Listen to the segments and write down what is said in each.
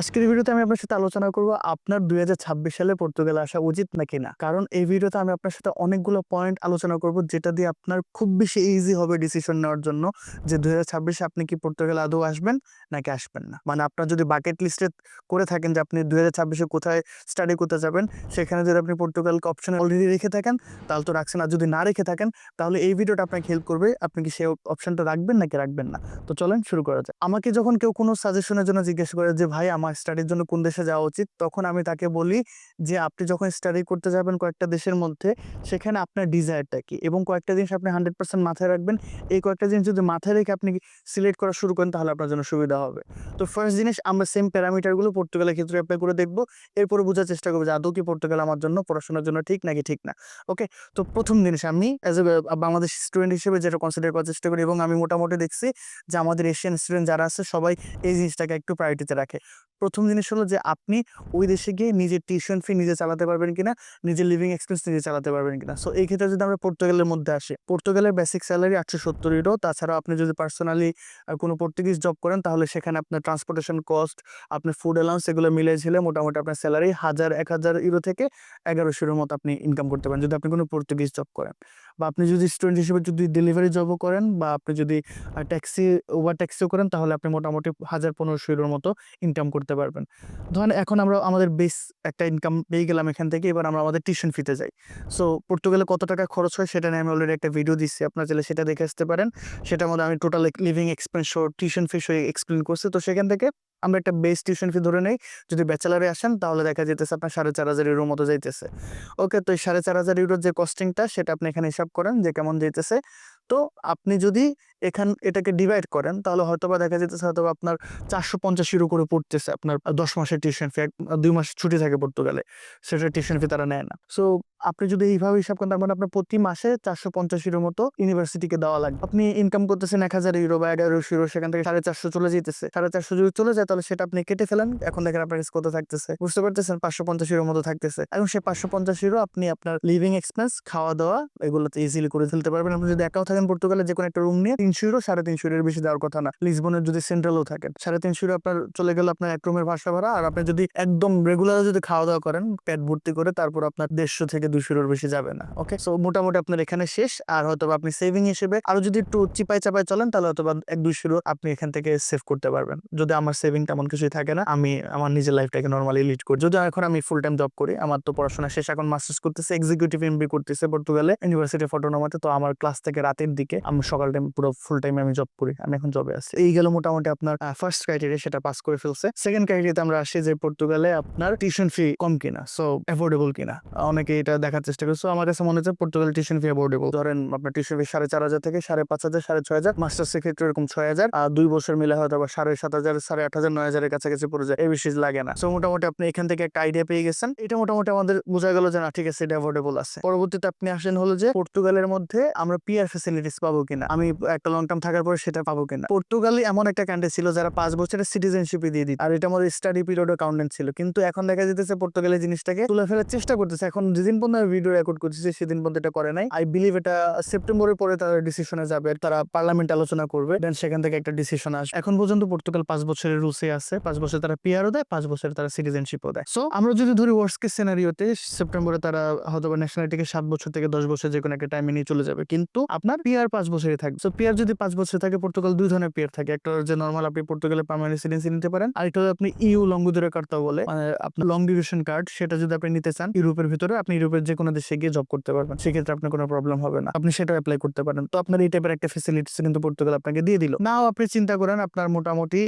আজকের ভিডিওতে আমি আপনার সাথে আলোচনা করব আপনার দু হাজার ছাব্বিশ সালে পর্তুগালে আসা উচিত নাকি না। কারণ এই ভিডিওতে আমি আপনার সাথে অনেকগুলো পয়েন্ট আলোচনা করব যেটা দিয়ে আপনার খুব বেশি ইজি হবে ডিসিশন নেওয়ার জন্য যে দুই আপনি কি পর্তুগালে আদৌ আসবেন নাকি আসবেন না। মানে আপনার যদি বাকেট লিস্টে করে থাকেন যে আপনি দুই ছাব্বিশে কোথায় স্টাডি করতে যাবেন, সেখানে যদি আপনি পর্তুগালকে অপশন অলরেডি রেখে থাকেন, তাহলে তো রাখছেন। আর যদি না রেখে থাকেন, তাহলে এই ভিডিওটা আপনাকে হেল্প করবে। আপনি কি সেই অপশনটা রাখবেন নাকি রাখবেন না? তো চলেন শুরু করা যায় আমাকে যখন কেউ কোনো সাজেশনের জন্য জিজ্ঞেস করে যে, ভাই আমার স্টাডির জন্য কোন দেশে যাওয়া উচিত, তখন আমি তাকে বলি যে, আপনি যখন স্টাডি করতে যাবেন কয়েকটা দেশের মধ্যে, সেখানে আপনার ডিজায়ারটা কি? এবং কয়েকটা জিনিস আপনি হান্ড্রেড পার্সেন্ট মাথায় রাখবেন, এই কয়েকটা জিনিস যদি মাথায় রেখে আপনি সিলেক্ট করা শুরু করেন, তাহলে আপনার জন্য সুবিধা হবে। তো ফার্স্ট জিনিস, আমরা সেম প্যারামিটারগুলো পর্তুগালের ক্ষেত্রে অ্যাপ্লাই করে দেখব, এরপরে বোঝার চেষ্টা করব যে, আদৌ কি পর্তুগাল আমার জন্য পড়াশোনার জন্য ঠিক নাকি ঠিক না? ওকে তো প্রথম জিনিস আমি অ্যাজ এ বাংলাদেশ স্টুডেন্ট হিসেবে যেটা কনসিডার করার চেষ্টা করি এবং আমি মোটামুটি দেখছি যে, আমাদের এশিয়ান স্টুডেন্ট যারা আছে, সবাই এই জিনিসটাকে একটু প্রায়োরিটিতে রাখে। প্রথম জিনিস হলো যে, আপনি ওই দেশে গিয়ে নিজের টিউশন ফি নিজে চালাতে পারবেন কিনা, নিজের লিভিং এক্সপেন্স নিজে চালাতে পারবেন কিনা। সো এই ক্ষেত্রে যদি আমরা পর্তুগালের মধ্যে আসি, পর্তুগালের বেসিক স্যালারি আটশো সত্তর ইউরো তাছাড়াও আপনি যদি পার্সোনালি কোনো পর্তুগিজ জব করেন, তাহলে সেখানে আপনার ট্রান্সপোর্টেশন কস্ট আপনার ফুড অ্যালাউন্স এগুলো মিলে ঝিলে মোটামুটি আপনার স্যালারি হাজার, এক হাজার ইউরো থেকে এগারোশো ইউরোর মতো আপনি ইনকাম করতে পারেন, যদি আপনি কোনো পর্তুগিজ জব করেন। বা আপনি যদি স্টুডেন্ট হিসেবে যদি ডেলিভারি জবও করেন, বা আপনি যদি ট্যাক্সি ওভার ট্যাক্সিও করেন, তাহলে আপনি মোটামুটি হাজার পনেরোশো ইউরোর মতো ইনকাম করতে পারবেন। ধরেন এখন আমরা, আমাদের বেস একটা ইনকাম পেয়ে গেলাম এখান থেকে, এবার আমরা আমাদের টিউশন ফিতে যাই। সো পর্তুগালে কত টাকা খরচ হয় সেটা নিয়ে আমি অলরেডি একটা ভিডিও দিচ্ছি আপনার চাইলে সেটা দেখে আসতে পারেন। সেটার মধ্যে আমি total living expense tuition fee explain করছি। তো সেখান থেকে আমরা একটা বেস টিউশন ফি ধরে নেই। যদি ব্যাচেলারে আসেন, তাহলে দেখা যেতেছে আপনার সাড়ে চার হাজার ইউরোর মতো যাইতেছে। ওকে তো এই সাড়ে চার হাজার ইউরোর যে কস্টিংটা সেটা আপনি এখানে হিসাব করেন যে কেমন যাইতেছে। তো আপনি যদি এখান, এটাকে ডিভাইড করেন, তাহলে হয়তো বা দেখা যেতেছে হয়তো আপনার চারশো পঞ্চাশ ইউরো করে পড়তেছে আপনার দশ মাসের টিউশন ফি দুই মাস ছুটি থাকে পর্তুগালে, সেটা টিউশন ফি তারা নেয় না। সো আপনি যদি এইভাবে হিসাব করেন, তার মানে আপনার প্রতি মাসে চারশো পঞ্চাশ ইউরোর মতো ইউনিভার্সিটিকে দেওয়া লাগবে। আপনি ইনকাম করতেছেন এক হাজার ইউরো বা এগারোশো ইউরো সেখান থেকে সাড়ে চারশো চলে যেতেছে সাড়ে চারশো যদি চলে যায়, তাহলে সেটা আপনি কেটে ফেলেন। এখন দেখেন আপনার কত থাকতেছে। বুঝতে পারতেছেন? পাঁচশো পঞ্চাশ ইউরোর মতো থাকতেছে। এবং সেই পাঁচশো পঞ্চাশ ইউরো আপনি আপনার লিভিং এক্সপেন্স খাওয়া দাওয়া এগুলোতে ইজিলি করে ফেলতে পারবেন। আপনি যদি একাও থাকেন পর্তুগালে যে কোনো একটা রুম নিয়ে তিনশো ইউরো, সাড়ে তিনশো ইউরোর বেশি দেওয়ার কথা না। লিসবনের যদি সেন্ট্রালও থাকেন সাড়ে তিনশো ইউরো আপনার চলে গেল আপনার এক রুমের ভাষা ভাড়া, আর আপনি যদি একদম রেগুলার যদি খাওয়া দাওয়া করেন, পেট ভর্তি করে, তারপর আপনার দেড়শো থেকে দুশো ইউরোর বেশি যাবে না ওকে সো মোটামুটি আপনার এখানে শেষ, আর হয়তো আপনি সেভিং হিসেবে আরও যদি একটু চিপাই চাপাই চলেন, তাহলে হয়তো এক দুশো আপনি এখান থেকে সেভ করতে পারবেন। যদি আমার সেভিং তেমন কিছুই থাকে না, আমি আমার নিজের লাইফটাকে নর্মালি লিড করি। যদি এখন আমি ফুল টাইম জব করি, আমার তো পড়াশোনা শেষ, এখন মাস্টার্স করতেছে এক্সিকিউটিভ এমবি করতেছে, পর্তুগালে ইউনিভার্সিটি ফটোনোমাতে তো আমার ক্লাস থেকে রাতের দিকে, আমি সকাল টাইম পুরো ফুল টাইম আমি জব করি, আমি এখন জবে আছি। এই গেল মোটামুটি আপনার ফার্স্ট ক্রাইটেরিয়া সেটা পাস করে ফেলছে। সেকেন্ড ক্রাইটেরিয়াতে আমরা আসি যে পর্তুগালে আপনার টিউশন ফি কম কিনা সো অ্যাফোর্ডেবল কিনা। অনেকে এটা দেখার চেষ্টা করছে আমার কাছে মনে হচ্ছে পর্তুগাল টিউশন ফি অ্যাফোর্ডেবল ধরেন আপনার টিউশন ফি সাড়ে চার হাজার থেকে সাড়ে পাঁচ হাজার, সাড়ে ছয় হাজার। মাস্টার্সের ক্ষেত্রে এরকম ছয় হাজার। আর দুই বছর মিলে হয়তো বা সাড়ে সাত হাজার, সাড়ে আট হাজার, নয় হাজারের কাছাকাছি পড়ে যায়। এই বেশি লাগে না। সো মোটামুটি আপনি এখান থেকে একটা আইডিয়া পেয়ে গেছেন। এটা মোটামুটি আমাদের বোঝা গেল যে না, ঠিক আছে, এটা অ্যাফোর্ডেবল আছে। পরবর্তীতে আপনি আসেন হলো যে পর্তুগালের মধ্যে আমরা পিআর ফেসিলিটিস পাবো কিনা। আমি একটা লং টার্ম থাকার পরে সেটা পাবো কিনা? পর্তুগালি এমন একটা কান্ট্রি ছিল যারা পাঁচ বছরের সিটিজেনশিপে দিয়ে দিত। আর এটা আমাদের স্টাডি পিরিয়ড কাউন্টেন্ট ছিল। কিন্তু এখন দেখা যেতেছে পর্তুগালের জিনিসটাকে তুলে ফেলার চেষ্টা করতেছে। এখন যেদিন পর্যন্ত আমি ভিডিও রেকর্ড করতেছে, সেদিন পর্যন্ত এটা করে নাই। আই বিলিভ এটা সেপ্টেম্বরের পরে তারা ডিসিশনে যাবে, তারা পার্লামেন্ট আলোচনা করবে দেন সেখান থেকে একটা ডিসিশন আসবে। এখন পর্যন্ত পর্তুগাল পাঁচ বছরের রুলসে আছে, পাঁচ বছর তারা পিআরও দেয়, পাঁচ বছর তারা সিটিজেনশিপও দেয়। সো আমরা যদি ধরি ওয়ার্স কেস সিনারিওতে সেপ্টেম্বরে তারা হয়তো ন্যাশনালিটিকে সাত বছর থেকে দশ বছর যে কোনো একটা টাইমে নিয়ে চলে যাবে। কিন্তু আপনার পিআর পাঁচ বছরই থাকবে। সো পিআর যদি পাঁচ বছর থাকে পর্তুগাল দুই ধরনের পিআর থাকে। একটা যে নর্মাল আপনি পর্তুগালের পার্মানেন্ট রেসিডেন্সি নিতে পারেন, আর একটা আপনি ইউ লং লঙ্গুদুরের কার্ডটা বলে। মানে আপনার লং ডিউরেশন কার্ড সেটা যদি আপনি নিতে চান, ইউরোপের ভিতরে, আপনি ইউরোপের যে কোনো দেশে গিয়ে জব করতে পারবেন। সেক্ষেত্রে আপনার কোনো প্রবলেম হবে না। আপনি সেটা অ্যাপ্লাই করতে পারেন। তো আপনার এই টাইপের একটা ফেসিলিটিস কিন্তু পর্তুগাল আপনাকে দিয়ে দিল। নাও আপনি চিন্তা করেন, আপনার মোটামুটি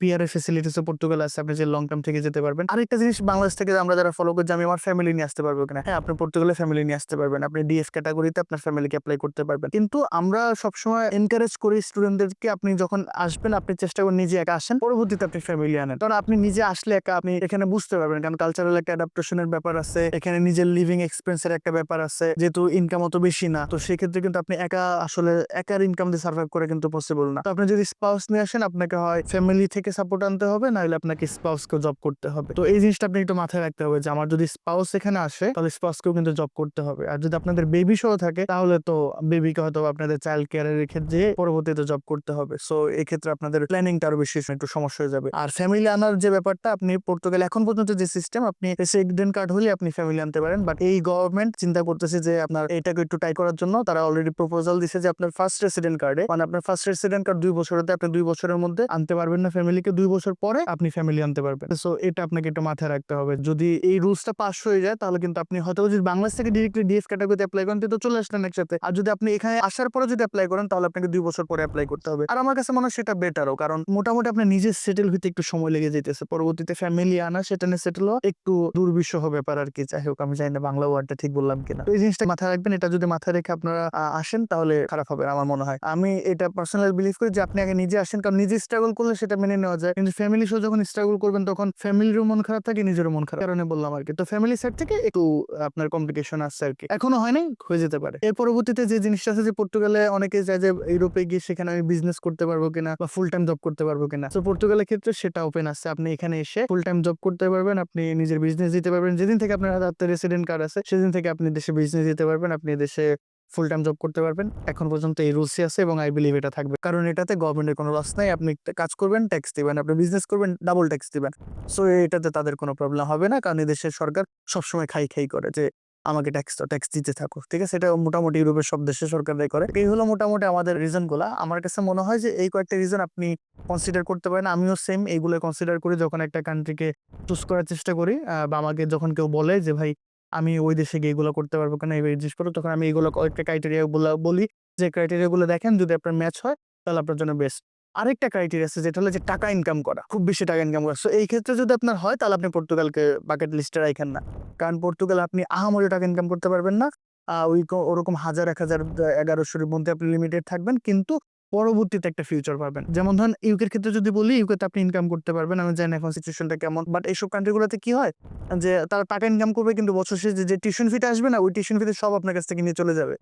পিআর এর ফেসিলিটিসও পর্তুগাল আছে। আপনি যে লং টার্ম থেকে যেতে পারবেন। আরেকটা জিনিস বাংলাদেশ থেকে আমরা যারা ফলো করছি, আমি আমার ফ্যামিলি নিয়ে আসতে পারব কিনা? হ্যাঁ আপনি পর্তুগালে ফ্যামিলি নিয়ে আসতে পারবেন। আপনি ডিএফ ক্যাটাগরিতে আপনার ফ্যামিলিকে অ্যাপ্লাই করতে পারবেন। কিন্তু আমরা সবসময় এনকারেজ করি স্টুডেন্টদেরকে আপনি যখন আসবেন, আপনি চেষ্টা করেন নিজে একা আসেন। পরবর্তীতে আপনি ফ্যামিলি আনেন। কারণ আপনি নিজে আসলে একা আপনি এখানে বুঝতে পারবেন। কারণ কালচারাল একটা অ্যাডাপ্টেশনের ব্যাপার আছে। এখানে নিজের লিভিং এক্সপেন্সের একটা ব্যাপার আছে। যেহেতু ইনকাম অত বেশি না, তো সেক্ষেত্রে কিন্তু আপনি একা আসলে একার ইনকাম দিয়ে সার্ভাইভ করে কিন্তু পসিবল না। তো আপনি যদি স্পাউস নিয়ে আসেন, আপনাকে হয় ফ্যামিলি থেকে সাপোর্ট আনতে হবে, নাহলে আপনাকে স্পাউসকেও জব করতে হবে। তো এই জিনিসটা আপনি একটু মাথায় রাখতে হবে যে, আমার যদি স্পাউস এখানে আসে, তাহলে স্পাউসকেও কিন্তু জব করতে হবে। আর যদি আপনাদের বেবি সহ থাকে, তাহলে তো বেবিকে হয়তো আপনাদের চাইল্ড কেয়ারের রেখে যে পরবর্তীতে জব করতে হবে। সো এই ক্ষেত্রে আপনাদের প্ল্যানিংটা আরও বেশি একটু সমস্যা হয়ে যাবে। আর ফ্যামিলি আনার যে ব্যাপারটা, আপনি পর্তুগাল এখন পর্যন্ত যে সিস্টেম আপনি রেসিডেন্ট কার্ড হলে আপনি ফ্যামিলি আনতে পারেন। বাট এই গভর্নমেন্ট চিন্তা করতেছে যে, আপনার এটাকে একটু টাই করার জন্য, তারা অলরেডি প্রপোজাল দিছে যে, আপনার ফার্স্ট রেসিডেন্ট কার্ডে মানে আপনার ফার্স্ট রেসিডেন্ট কার্ড দুই বছরতে আপনি দুই বছরের মধ্যে আনতে পারবেন না ফ্যামিলিকে দুই বছর পরে আপনি ফ্যামিলি আনতে পারবেন। সো এটা আপনাকে একটু মাথায় রাখতে হবে। যদি এই রুলসটা পাস হয়ে যায়, তাহলে কিন্তু আপনি হয়তো যদি বাংলাদেশ থেকে ডিরেক্টলি ডিএফ ক্যাটাগরিতে অ্যাপ্লাই করেন তো চলে আসলেন একসাথে। আর যদি আপনি এখানে আসার পরে যদি অ্যাপ্লাই করেন, তাহলে আপনাকে দুই বছর পরে অ্যাপ্লাই করতে হবে। আর আমার কাছে মনে হয় সেটা বেটারও কারণ মোটামুটি আপনার নিজে সেটেল হইতে একটু সময় লেগে যেতেছে পরবর্তীতে ফ্যামিলি আনা, সেটা নিয়ে সেটেল হওয়া একটু দুর্বিষহ ব্যাপার আর কি যাই হোক, আমি জানি না বাংলা ওয়ার্ডটা ঠিক বললাম কিনা। এই জিনিসটা মাথায় রাখবেন, এটা যদি মাথায় রেখে আপনারা আসেন, তাহলে খারাপ হবে আমার মনে হয়। আমি এটা পার্সোনাল বিলিভ করি যে আপনি আগে নিজে আসেন, কারণ নিজে স্ট্রাগল করলে সেটা মেনে নেওয়া যায়। কিন্তু ফ্যামিলি সহ যখন স্ট্রাগল করবেন, তখন ফ্যামিলিরও মন খারাপ থাকে, নিজেরও মন খারাপ। কারণে বললাম আর কি তো ফ্যামিলি সাইড থেকে একটু আপনার কমপ্লিকেশন আসছে আর কি এখনও হয়নি হয়ে যেতে পারে। এর পরবর্তীতে যে জিনিসটা আছে যে পর্তুগালে অনেকে যায় যে ইউরোপে গিয়ে সেখানে আমি বিজনেস করতে পারব কিনা বা ফুল টাইম জব করতে পারব কিনা। তো পর্তুগালের ক্ষেত্রে সেটা ওপেন আছে। আপনি এখানে এসে ফুল টাইম জব করতে পারবেন, আপনি নিজের বিজনেস দিতে পারবেন। যেদিন থেকে আপনার হাতে রেসিডেন্ট কার্ড আছে, সেদিন থেকে আপনি দেশে বিজনেস দিতে পারবেন, আপনি দেশে ফুল টাইম জব করতে পারবেন। এখন পর্যন্ত এই রুলসই আছে এবং আই বিলিভ এটা থাকবে। কারণ এটাতে গভর্নমেন্টের কোনো লস নাই। আপনি কাজ করবেন ট্যাক্স দিবেন। আপনি বিজনেস করবেন ডাবল ট্যাক্স দিবেন। সো এটাতে তাদের কোনো প্রবলেম হবে না। কারণ এই দেশের সরকার সবসময় খাই খাই করে যে আমাকে ট্যাক্স ট্যাক্স দিতে থাকো ঠিক আছে? এটা মোটামুটি ইউরোপের সব দেশের সরকাররাই করে। এই হলো মোটামুটি আমাদের রিজনগুলো আমার কাছে মনে হয় যে এই কয়েকটা রিজন আপনি কনসিডার করতে পারেন। আমিও সেম এইগুলো কনসিডার করি যখন একটা কান্ট্রিকে চুজ করার চেষ্টা করি। বা আমাকে যখন কেউ বলে যে, ভাই, আমি ওই দেশে গিয়ে এগুলো করতে পারব কিনা? এইভাবে জিজ্ঞেস করো তখন আমি এগুলো কয়েকটা ক্রাইটেরিয়াগুলো বলি। যে ক্রাইটেরিয়াগুলো দেখেন, যদি আপনার ম্যাচ হয়, তাহলে আপনার জন্য বেস্ট আরেকটা ক্রাইটেরিয়া আছে, যেটা হলো যে টাকা ইনকাম করা, খুব বেশি টাকা ইনকাম করা। সো এই ক্ষেত্রে যদি আপনার হয়, তাহলে আপনি পর্তুগালকে বাকেট লিস্টে রাখেন না। কারণ পর্তুগাল আপনি আহামরি টাকা ইনকাম করতে পারবেন না। ওই ওরকম হাজার, এক হাজার এগারোশোর মধ্যে আপনি লিমিটেড থাকবেন, কিন্তু পরবর্তীতে একটা ফিউচার পাবেন। যেমন ধরেন ইউকের ক্ষেত্রে যদি বলি ইউকেতে আপনি ইনকাম করতে পারবেন, আমি জানি এখন সিচুয়েশনটা কেমন বাট এইসব কান্ট্রিগুলোতে কি হয়? যে তারা টাকা ইনকাম করবে, কিন্তু বছর শেষে যে টিউশন ফিটা আসবে না, ওই টিউশন ফিতে সব আপনার কাছ থেকে নিয়ে চলে যাবে।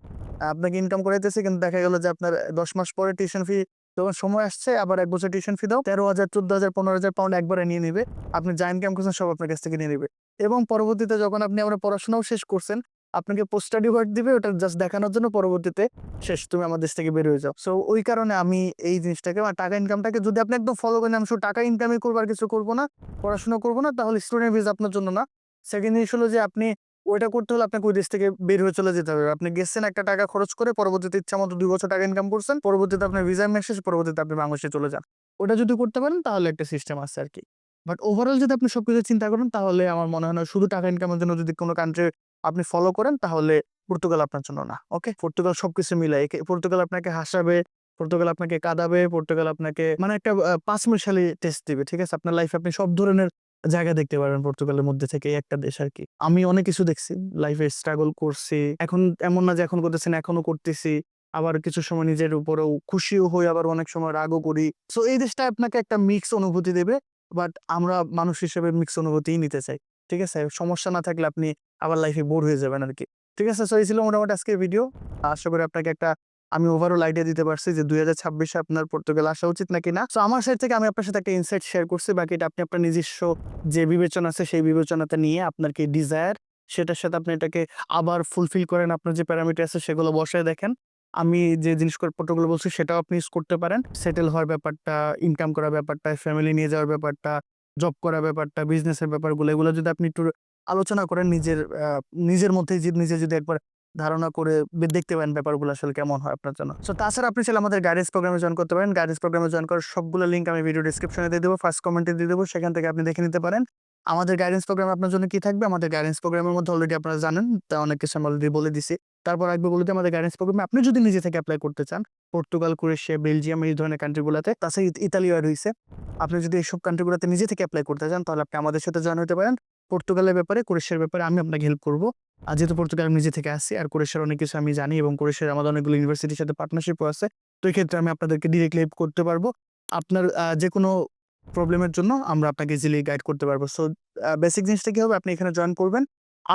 আপনাকে ইনকাম করাইতেছে, কিন্তু দেখা গেল যে আপনার দশ মাস পরে টিউশন ফি যখন সময় আসছে, আবার এক বছর টিউশন ফি দাও, তেরো হাজার, চোদ্দ হাজার, পনেরো হাজার পাউন্ড একবারে নিয়ে নিবে। আপনি যা ইনকাম করছেন সব আপনার কাছ থেকে নিয়ে নিবে। এবং পরবর্তীতে যখন আপনি আমরা পড়াশোনাও শেষ করছেন, আপনাকে পোস্ট স্টাডি দিবে, ওটা জাস্ট দেখানোর জন্য পরবর্তীতে শেষ তুমি আমার দেশ থেকে বের হয়ে যাও। সো ওই কারণে আমি এই জিনিসটাকে বা টাকা ইনকামটাকে যদি আপনি একদম ফলো করেন, আমি শুধু টাকা ইনকামই করব আর কিছু করব না, পড়াশোনা করব না, তাহলে স্টুডেন্ট ভিসা আপনার জন্য না। সেকেন্ড জিনিস হলো যে আপনি ওইটা করতে হলে আপনাকে ওই দেশ থেকে বের হয়ে চলে যেতে হবে। আপনি গেছেন একটা টাকা খরচ করে পরবর্তীতে ইচ্ছা মতো দুই বছর টাকা ইনকাম করছেন, পরবর্তীতে আপনার ভিসা মেসেজ পরবর্তীতে আপনি বাংলাদেশে চলে যান। ওটা যদি করতে পারেন, তাহলে একটা সিস্টেম আছে আর কি বাট ওভারঅল যদি আপনি সবকিছু চিন্তা করেন, তাহলে আমার মনে হয় না শুধু টাকা ইনকামের জন্য যদি কোনো কান্ট্রি আপনি ফলো করেন, তাহলে পর্তুগাল আপনার জন্য না ওকে পর্তুগাল সবকিছু মিলাই পর্তুগাল আপনাকে হাসাবে পর্তুগাল আপনাকে কাঁদাবে পর্তুগাল আপনাকে মানে একটা পাঁচ মিশালি টেস্ট দিবে, ঠিক আছে? আপনার লাইফে আপনি সব ধরনের জায়গা দেখতে পারবেন পর্তুগালের মধ্যে থেকে একটা দেশ আর কি আমি অনেক কিছু দেখছি লাইফে স্ট্রাগল করছি, এখন এমন না যে এখন করতেছেন এখনও করতেছি, আবার কিছু সময় নিজের উপরেও খুশিও হই, আবার অনেক সময় রাগও করি। সো এই দেশটা আপনাকে একটা মিক্স অনুভূতি দেবে বাট আমরা মানুষ হিসেবে মিক্স অনুভূতিই নিতে চাই, ঠিক আছে? সমস্যা না থাকলে আপনি আবার লাইফে বোর হয়ে যাবেন আর কি ঠিক আছে? সো এই ছিল মোটামুটি আজকের ভিডিও আশা করি আপনাকে একটা আমি ওভারঅল আইডিয়া দিতে পারছি যে দুই হাজার ছাব্বিশে আপনার পর্তুগাল আসা উচিত নাকি না। তো আমার সাইড থেকে আমি আপনার সাথে একটা ইনসাইট শেয়ার করছি। বাকিটা আপনি আপনার নিজস্ব যে বিবেচনা আছে সেই বিবেচনাতে নিয়ে আপনার কি ডিজায়ার সেটার সাথে আপনি এটাকে আবার ফুলফিল করেন। আপনার যে প্যারামিটার আছে সেগুলো বসায় দেখেন। আমি যে জিনিস পটগুলো বলছি সেটাও আপনি ইউজ করতে পারেন। সেটেল হওয়ার ব্যাপারটা ইনকাম করার ব্যাপারটা ফ্যামিলি নিয়ে যাওয়ার ব্যাপারটা জব করার ব্যাপারটা বিজনেসের ব্যাপারগুলো, এগুলো যদি আপনি একটু আলোচনা করেন নিজের নিজের মধ্যে নিজে যদি একবার ধারণা করে দেখতে পারেন ব্যাপারগুলো আসলে কেমন হয় আপনার জন্য। সো তাছাড়া আপনি চাইলে আমাদের গাইডেন্স প্রোগ্রামে জয়েন করতে পারেন। গাইডেন্স প্রোগ্রামে জয়েন করার সবগুলো লিঙ্ক আমি ভিডিও ডিসক্রিপশনে দিয়ে দেবো। ফার্স্ট কমেন্টে দিয়ে দেবো। সেখান থেকে আপনি দেখে নিতে পারেন। আমাদের গাইডেন্স প্রোগ্রাম আপনার জন্য কি থাকবে? আমাদের গাইডেন্স প্রোগ্রামের মধ্যে অলরেডি আপনারা জানেন। তা অনেক কিছু আমি অলরেডি বলে দিছি। তারপর একবার বলে দিই, আমাদের গাইডেন্স প্রোগ্রামে আপনি যদি নিজে থেকে অ্যাপ্লাই করতে চান পর্তুগাল ক্রোয়েশিয়া বেলজিয়াম এই ধরনের কান্ট্রিগুলোতে তাছাড়া ইত- ইতালিও রয়েছে। আপনি যদি এইসব কান্ট্রিগুলোতে নিজে থেকে অ্যাপ্লাই করতে চান, তাহলে আপনি আমাদের সাথে জয়েন হতে পারেন। পর্তুগালের ব্যাপারে ক্রোয়েশিয়ার ব্যাপারে আমি আপনাকে হেল্প করব। আর যেহেতু পর্তুগাল, আমি নিজে থেকে আসছি আর ক্রোয়েশিয়ার অনেক কিছু আমি জানি এবং ক্রোয়েশিয়ার আমাদের অনেকগুলো ইউনিভার্সিটির সাথে পার্টনারশিপও আছে, তো ক্ষেত্রে আমি আপনাদেরকে ডিরেক্টলি হেল্প করতে পারব। আপনার যে কোনো প্রবলেমের জন্য আমরা আপনাকে ইজিলি গাইড করতে পারব। সো বেসিক জিনিসটা কি হবে? আপনি এখানে জয়েন করবেন,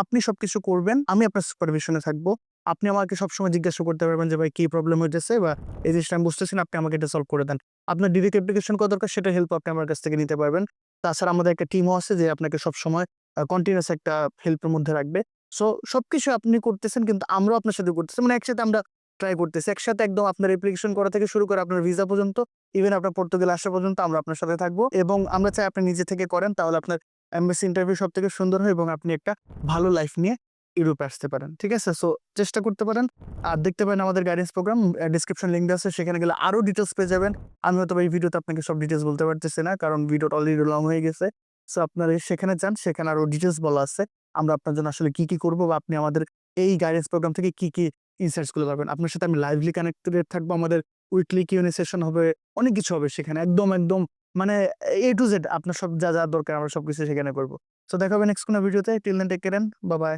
আপনি সবকিছু করবেন, আমি আপনার সুপারভিশনে থাকব। আপনি আমাকে সবসময় জিজ্ঞাসা করতে পারবেন যে, ভাই, কি প্রবলেম হইতেছে? বা, এই জিনিসটা আমি বুঝতেছি না, আপনি আমাকে এটা সলভ করে দেন। আপনার ডিরেক্ট অ্যাপ্লিকেশন কত দরকার, সেটা হেল্প আপনি আমার কাছ থেকে নিতে পারবেন। তাছাড়া আমাদের একটা টিমও আছে যে আপনাকে সবসময় কন্টিনিউস একটা হেল্পের মধ্যে রাখবে। সো সবকিছু আপনি করতেছেন কিন্তু আমরাও আপনার সাথে করতেছি। মানে একসাথে আমরা ট্রাই করতেছি। একসাথে একদম আপনার অ্যাপ্লিকেশন করা থেকে শুরু করে আপনার ভিসা পর্যন্ত ইভেন আপনার পর্তুগাল আসা পর্যন্ত আমরা আপনার সাথে থাকব। এবং আমরা চাই আপনি নিজে থেকে করেন, তাহলে আপনার এমবিসি ইন্টারভিউ সব থেকে সুন্দর হয় এবং আপনি একটা ভালো লাইফ নিয়ে ইউরোপে আসতে পারেন। ঠিক আছে? সো চেষ্টা করতে পারেন। আর দেখতে পারেন আমাদের গাইডেন্স প্রোগ্রাম ডিসক্রিপশন লিঙ্ক আছে। সেখানে গেলে আরও ডিটেলস পেয়ে যাবেন। আমি হয়তো এই ভিডিওতে আপনাকে সব ডিটেলস বলতে পারতেছি না, কারণ ভিডিওটা অলরেডি লং হয়ে গেছে। সো আপনারা সেখানে যান, সেখানে আরও ডিটেলস বলা আছে। আমরা আপনার জন্য আসলে কি কি করব বা আপনি আমাদের এই গাইডেন্স প্রোগ্রাম থেকে কি কি করে পাবেন। আপনার সাথে আমি লাইভলি কানেক্টেড থাকব, আমাদের উইকলি কিউনি সেশন হবে, অনেক কিছু হবে সেখানে। একদম একদম মানে এ টু জেড আপনার সব যা যা দরকার আমরা সবকিছু সেখানে করব। সো দেখা হবে নেক্সট কোনো ভিডিওতে টিল দেন টেক কেরেন বা বাই